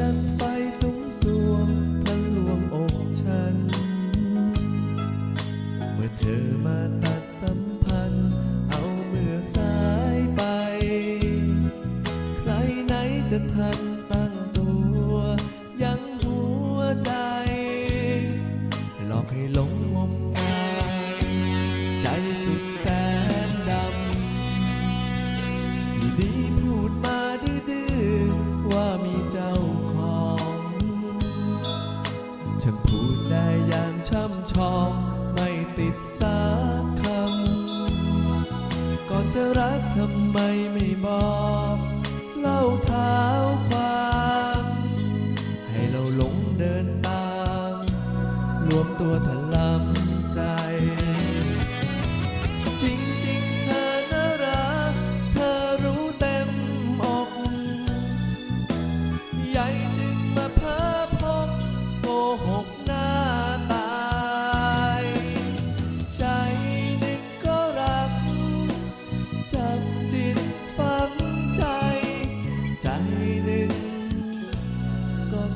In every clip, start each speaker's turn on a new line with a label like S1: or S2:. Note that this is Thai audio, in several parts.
S1: ดังไฟสูงสวงพันลวงอกฉัน เมื่อเธอมาตัดสัมพันธ์ เอาเมื่อสายไป ใครไหนจะทัน ติดสักคำก่อนจะรักทำไมไม่บอกเล่าเท้าความให้เราหลงเดินตามรวมตัวถลำใจ จริงจริงเธอนรัก เธอรู้เต็มอกใหญ่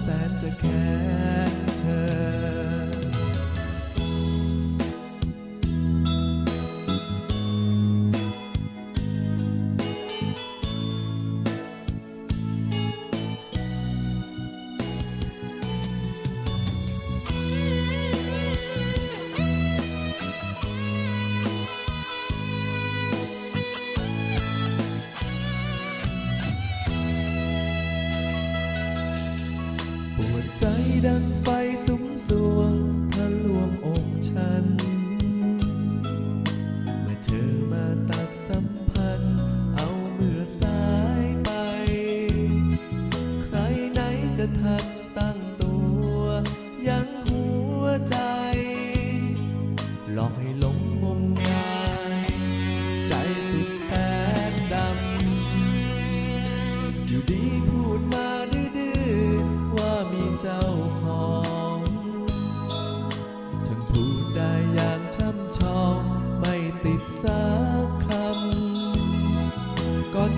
S1: แสนจะแค้ the fight.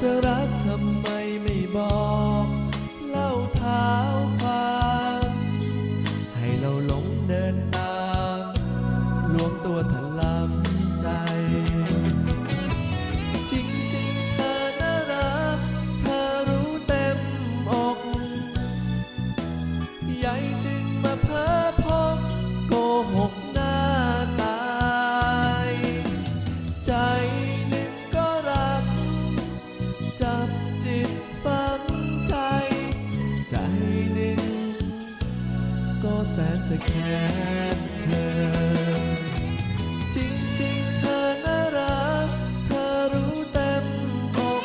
S1: that I แสนจะแค้นเธอ จริงๆเธอน่ารัก เธอรู้เต็มอก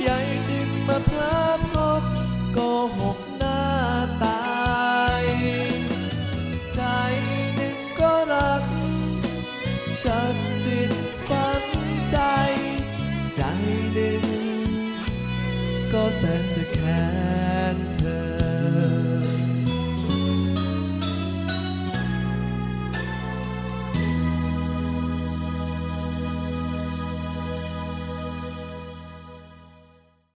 S1: ใหญ่จึงมาพลาดพบก็หกหน้าตาย ใจหนึ่งก็รักจันจิตฝันใจ ใจหนึ่งก็แสนจะแค้น